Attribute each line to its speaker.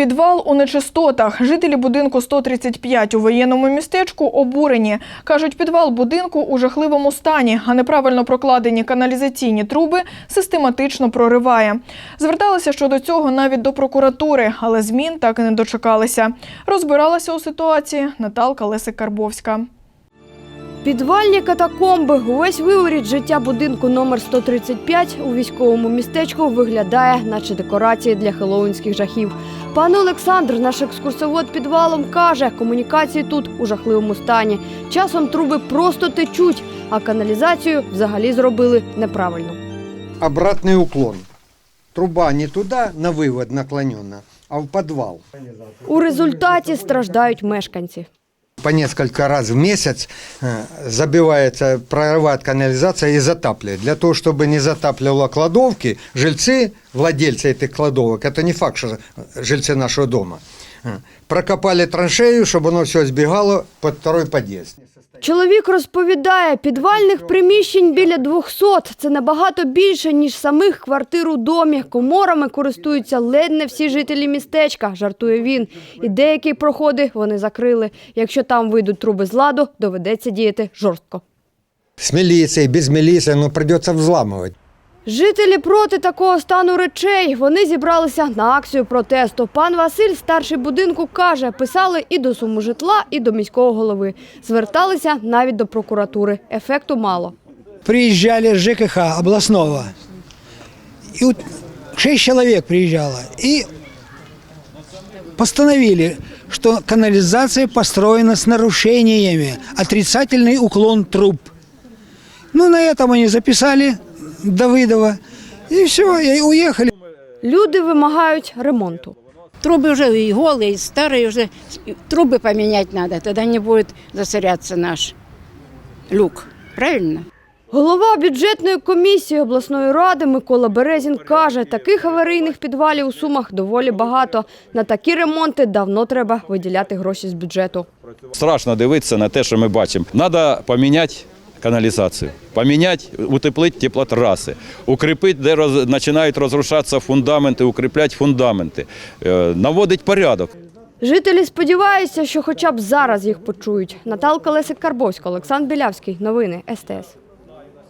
Speaker 1: Підвал у нечистотах. Жителі будинку 135 у воєнному містечку обурені. Кажуть, підвал будинку у жахливому стані, а неправильно прокладені каналізаційні труби систематично прориває. Зверталися щодо цього навіть до прокуратури, але змін так і не дочекалися. Розбиралася у ситуації Наталка Лесик-Карбовська.
Speaker 2: Підвальні катакомби. Увесь виворіт життя будинку номер 135 у військовому містечку виглядає, наче декорації для хеллоуінських жахів. Пан Олександр, наш екскурсовод підвалом, каже, комунікації тут у жахливому стані. Часом труби просто течуть, а каналізацію взагалі зробили неправильно.
Speaker 3: обратный уклон. Труба не туда на вывод наклонена, а в подвал.
Speaker 2: У результаті страждають мешканці
Speaker 3: По несколько раз в месяц э, забивается, прорывает канализация и затапливает. Для того, чтобы не затапливало кладовки, жильцы, владельцы этих кладовок, это не факт, что жильцы нашего дома, э, прокопали траншею, чтобы оно все сбегало под второй подъезд.
Speaker 2: Чоловік розповідає, підвальних приміщень біля 200 – це набагато більше, ніж самих квартир у домі. Коморами користуються ледь не всі жителі містечка, жартує він. І деякі проходи вони закрили. Якщо там вийдуть труби з ладу, доведеться діяти жорстко.
Speaker 3: З милицией, без міліції, ну, придеться взламывать.
Speaker 2: Жителі проти такого стану речей. Вони зібралися на акцію протесту. Пан Василь, старший будинку, каже, писали і до суму житла, і до міського голови. Зверталися навіть до прокуратури. Ефекту мало.
Speaker 4: приезжали с ЖКХ областного. И вот шесть человек приезжало. И постановили, что канализация построена с нарушениями. Отрицательный уклон труб. Ну, на этом они записали Давыдова. И все, и уехали.
Speaker 2: Люди вимагають ремонту.
Speaker 5: Трубы уже и голые, и старые уже. Трубы поменять надо, тогда не будет засоряться наш люк. Правильно?
Speaker 2: Голова бюджетної комісії обласної ради Микола Березін каже, таких аварійних підвалів у Сумах доволі багато. На такі ремонти давно треба виділяти гроші з бюджету.
Speaker 6: Страшно дивитися на те, що ми бачимо. Треба поміняти каналізацію, поміняти, утеплить теплотраси, укріпити, де роз, починають розрушатися фундаменти, укріплять фундаменти, наводить порядок.
Speaker 2: Жителі сподіваються, що хоча б зараз їх почують. Наталка Лесик Карбовська, Олександр Білявський. Новини СТС.